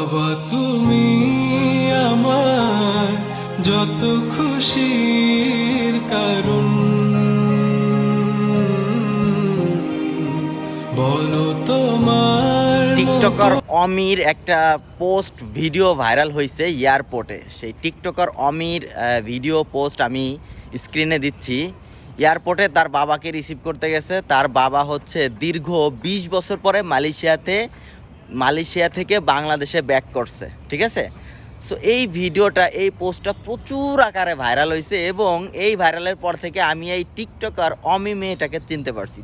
বাবা তুমি আমার যত খুশির কারণ। বলো তোমার টিকটকার অমির একটা পোস্ট ভিডিও ভাইরাল হয়েছে এয়ারপোর্টে। সেই টিকটকার অমির ভিডিও পোস্ট আমি স্ক্রিনে দিচ্ছি। এয়ারপোর্টে তার বাবাকে রিসিভ করতে গেছে। তার বাবা হচ্ছে দীর্ঘ ২০ বছর পরে মালয়েশিয়াতে মালয়েশিয়া থেকে বাংলাদেশে ব্যাক করছে ঠিক আছে? সো এই ভিডিওটা এই পোস্টটা প্রচুর আকারে ভাইরাল হয়েছে এবং এই ভাইরালের পর থেকে আমি এই টিকটক আর অমি মেয়েটাকে চিনতে পারছি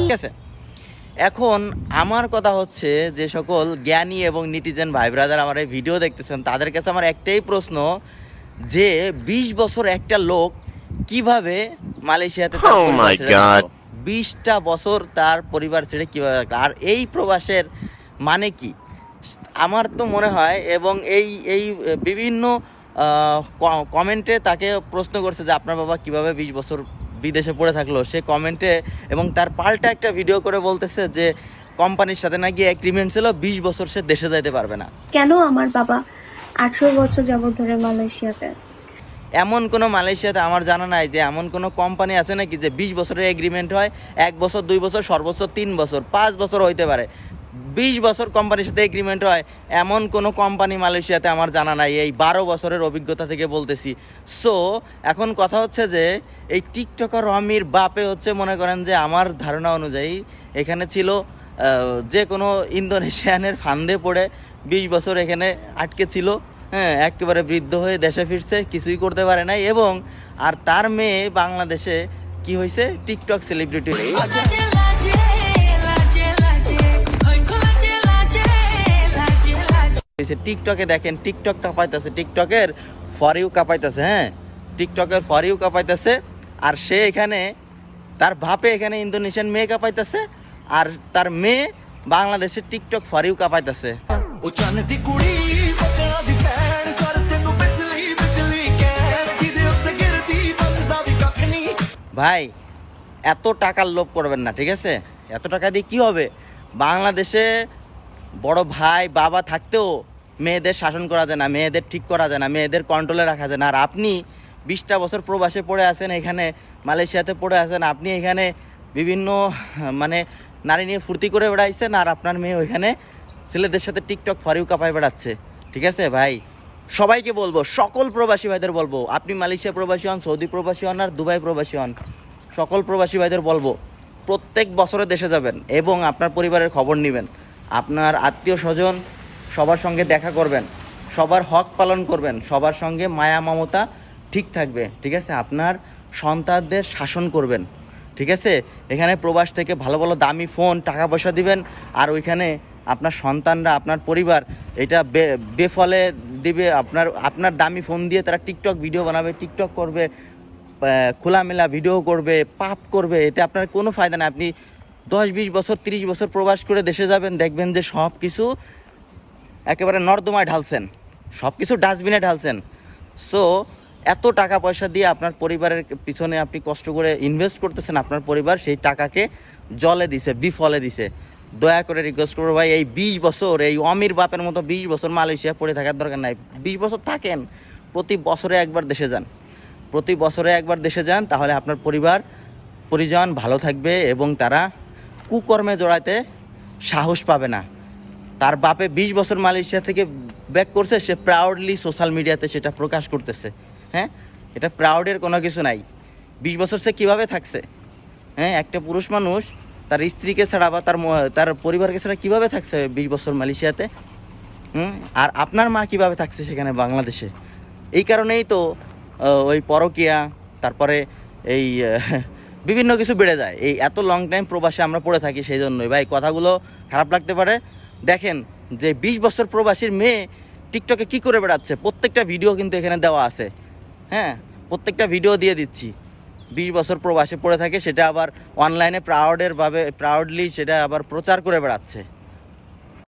ঠিক আছে? এখন আমার কথা হচ্ছে যে সকল জ্ঞানী এবং নিটিজেন ভাই ব্রাদার আমার এই ভিডিও দেখতেছেন তাদের কাছে আমার একটাই প্রশ্ন যে ২০ বছর একটা লোক কীভাবে মালয়েশিয়াতে তার Oh? 20টা বছর তার পরিবার ছেড়ে কীভাবে থাকল? আর এই প্রবাসের মানে কি? আমার তো মনে হয় এবং এই এই বিভিন্ন কমেন্টে তাকে প্রশ্ন করছে যে আপনার বাবা কীভাবে 20 বছর বিদেশে পড়ে থাকল? সে কমেন্টে এবং তার পাল্টা একটা ভিডিও করে বলতেছে যে কোম্পানির সাথে নাকি এগ্রিমেন্ট ছিল 20 বছর সে দেশে যাইতে পারবে না। কেন আমার বাবা আঠেরো বছর যাবত ধরে মালয়েশিয়াতে? এমন কোনো মালয়েশিয়াতে আমার জানা নাই যে এমন কোনো কোম্পানি আছে নাকি যে বিশ বছরের এগ্রিমেন্ট হয়, এক বছর, দুই বছর, সর্বোচ্চ তিন বছর, পাঁচ বছর হইতে পারে। বিশ বছর কোম্পানির সাথে এগ্রিমেন্ট হয়, এমন কোনো কোম্পানি মালয়েশিয়াতে আমার জানা নাই, এই বারো বছরের অভিজ্ঞতা থেকে বলতেছি। সো এখন কথা হচ্ছে যে, এই টিকটকার রমির বাপে হচ্ছে মনে করেন যে আমার ধারণা অনুযায়ী এখানে ছিল যে কোনো ইন্দোনেশিয়ানের ফান্দে পড়ে বিশ বছর এখানে আটকে ছিল। হ্যাঁ একেবারে বৃদ্ধ হয়ে দেশে ফিরছে, কিছুই করতে পারে নাই এবং আর তার মেয়ে বাংলাদেশে কি হয়েছে টিকটক সেলিব্রিটি টিকটকে দেখেন টিকটক কাঁপাইতেছে টিকটকের ফরিউ কাঁপাইতেছে হ্যাঁ? টিকটকের ফরিউ কাঁপাইতেছে, আর সে এখানে, তার ভাপে এখানে ইন্দোনেশিয়ান মেয়ে কাঁপাইতেছে, আর তার মেয়ে বাংলাদেশে টিকটক ফরিউ কাঁপাইতেছে। ও চান্দি কুড়ি ভাই, এত টাকার লোভ করবেন না, ঠিক আছে? এত টাকা দিয়ে কি হবে? বাংলাদেশে বড় ভাই, বাবা থাকতেও মেয়েদের শাসন করা যায় না, মেয়েদের ঠিক করা যায় না, মেয়েদের কন্ট্রোলে রাখা যায় না। আর আপনি বিশটা বছর প্রবাসে পড়ে আছেন, এখানে মালয়েশিয়াতে পড়ে আছেন, আপনি এখানে বিভিন্ন মানে নারী নিয়ে ফুর্তি করে বেড়াইছেন, আর আপনার মেয়ে ওইখানে ছেলেদের সাথে টিকটক ফরিউ কাপায় বেড়াচ্ছে, ঠিক আছে ভাই? সবাইকে বলব, সকল প্রবাসী ভাইদের বলব, আপনি মালয়েশিয়া প্রবাসী হন, সৌদি প্রবাসী হন আর দুবাই প্রবাসী হন, সকল প্রবাসী ভাইদের বলব, প্রত্যেক বছরে দেশে যাবেন এবং আপনার পরিবারের খবর নেবেন, আপনার আত্মীয় স্বজন সবার সঙ্গে দেখা করবেন, সবার হক পালন করবেন, সবার সঙ্গে মায়া মমতা ঠিক থাকবে, ঠিক আছে? আপনার সন্তানদের শাসন করবেন, ঠিক আছে? এখানে প্রবাস থেকে ভালো ভালো দামি ফোন, টাকা পয়সা দিবেন, আর ওইখানে আপনার সন্তানরা, আপনার পরিবার, এটা বেফলে দিবে, আপনার আপনার দামি ফোন দিয়ে তারা টিকটক ভিডিও বানাবে, টিকটক করবে খোলামেলা ভিডিও করবে, পাপ করবে, এতে আপনার কোনো ফায়দা নেই। আপনি দশ, বিশ বছর, তিরিশ বছর প্রবাস করে দেশে যাবেন, দেখবেন যে সব কিছু একেবারে নর্দমায় ঢালছেন। সব কিছু ডাস্টবিনে ঢালছেন। সো এত টাকা পয়সা দিয়ে আপনার পরিবারের পিছনে আপনি কষ্ট করে ইনভেস্ট করতেছেন, আপনার পরিবার সেই টাকাকে জলে দিছে, বিফলে দিছে। দয়া করে রিকোয়েস্ট করব ভাই, এই বিশ বছর, এই অমির বাপের মতো বিশ বছর মালয়েশিয়া পড়ে থাকার দরকার নাই। বিশ বছর থাকেন, প্রতি বছরে একবার দেশে যান। প্রতি বছরে একবার দেশে যান, তাহলে আপনার পরিবার, পরিজন ভালো থাকবে এবং তারা কুকর্মে জড়াইতে সাহস পাবে না। তার বাপে বিশ বছর মালয়েশিয়া থেকে ব্যাক করছে, সে প্রাউডলি সোশ্যাল মিডিয়াতে সেটা প্রকাশ করতেছে। হ্যাঁ? এটা প্রাউডের কোনো কিছু নাই। বিশ বছর সে কীভাবে থাকছে? হ্যাঁ? একটা পুরুষ মানুষ তার স্ত্রীকে ছাড়া বা তার তার পরিবারকে ছাড়া কীভাবে থাকছে বিশ বছর মালয়েশিয়াতে? হুম? আর আপনার মা কীভাবে থাকছে সেখানে বাংলাদেশে? এই কারণেই তো ওই পরকিয়া, তারপরে এই বিভিন্ন কিছু বেড়ে যায়। এই এত লং টাইম প্রবাসে আমরা পড়ে থাকি সেই জন্যই। ভাই, কথাগুলো খারাপ লাগতে পারে। দেখেন যে বিশ বছর প্রবাসীর মেয়ে টিকটকে কি করে বেড়াচ্ছে? প্রত্যেকটা ভিডিও কিন্তু এখানে দেওয়া আছে। হ্যাঁ? প্রত্যেকটা ভিডিও দিয়ে দিচ্ছি। বিশ বছর প্রবাসে পড়ে থাকে, সেটা আবার অনলাইনে প্রাউডের ভাবে প্রাউডলি সেটা আবার প্রচার করে বেড়াচ্ছে।